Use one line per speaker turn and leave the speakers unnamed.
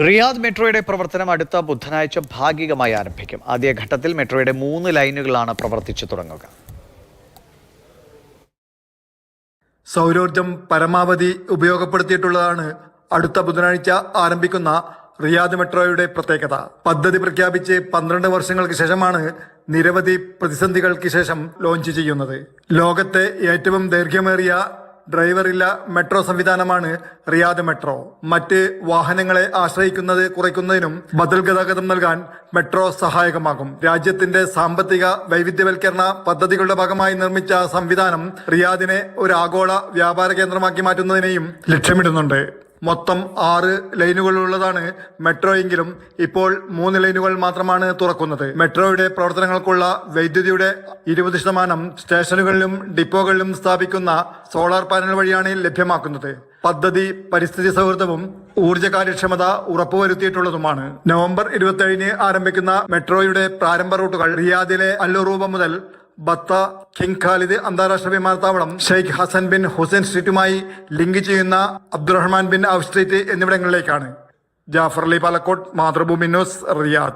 Riyadh മെട്രോയുടെ പ്രവർത്തനം അടുത്ത ബുധനാഴ്ച ഭാഗികമായി ആരംഭിക്കും. ആദ്യഘട്ടത്തിൽ മെട്രോയുടെ മൂന്ന് ലൈനുകളാണ് പ്രവർത്തിച്ചു തുടങ്ങുക.
സൗരോർജം പരമാവധി ഉപയോഗപ്പെടുത്തിയിട്ടുള്ളതാണ് അടുത്ത ബുധനാഴ്ച ആരംഭിക്കുന്ന റിയാദ് മെട്രോയുടെ പ്രത്യേകത. പദ്ധതി പ്രഖ്യാപിച്ച് പന്ത്രണ്ട് വർഷങ്ങൾക്ക് ശേഷമാണ് നിരവധി പ്രതിസന്ധികൾക്ക് ശേഷം ലോഞ്ച് ചെയ്യുന്നത്. ലോകത്തെ ഏറ്റവും ദൈർഘ്യമേറിയ ഡ്രൈവറില്ല മെട്രോ സംവിധാനമാണ് റിയാദ് മെട്രോ. മറ്റ് വാഹനങ്ങളെ ആശ്രയിക്കുന്നത് കുറയ്ക്കുന്നതിനും ബദൽ ഗതാഗതം നൽകാൻ മെട്രോ സഹായകമാകും. രാജ്യത്തിന്റെ സാമ്പത്തിക വൈവിധ്യവൽക്കരണ പദ്ധതികളുടെ ഭാഗമായി നിർമ്മിച്ച സംവിധാനം റിയാദിനെ ഒരു ആഗോള വ്യാപാര കേന്ദ്രമാക്കി മാറ്റുന്നതിനെയും ലക്ഷ്യമിടുന്നുണ്ട്. മൊത്തം ആറ് ലൈനുകളുള്ളതാണ് മെട്രോ എങ്കിലും ഇപ്പോൾ മൂന്ന് ലൈനുകൾ മാത്രമാണ് തുറക്കുന്നത്. മെട്രോയുടെ പ്രവർത്തനങ്ങൾക്കുള്ള വൈദ്യുതിയുടെ ഇരുപത് ശതമാനം സ്റ്റേഷനുകളിലും ഡിപ്പോകളിലും സ്ഥാപിക്കുന്ന സോളാർ പാനൽ വഴിയാണ് ലഭ്യമാക്കുന്നത്. പദ്ധതി പരിസ്ഥിതി സൗഹൃദവും ഊർജ കാര്യക്ഷമത ഉറപ്പുവരുത്തിയിട്ടുള്ളതുമാണ്. നവംബർ ഇരുപത്തിയേഴിന് ആരംഭിക്കുന്ന മെട്രോയുടെ പ്രാരംഭ റൂട്ടുകൾ റിയാദിലെ അല്ലുറൂബ മുതൽ ബത്ത കിങ് ഖാലിദ് അന്താരാഷ്ട്ര വിമാനത്താവളം ഷെയ്ഖ് ഹസൻ ബിൻ ഹുസൈൻ സ്ട്രീറ്റുമായി ലിങ്ക് ചെയ്യുന്ന Abdurahman bin Auf street എന്നിവിടങ്ങളിലേക്കാണ്. Jafar Ali Palakkot Mathrubhumi news Riyadh.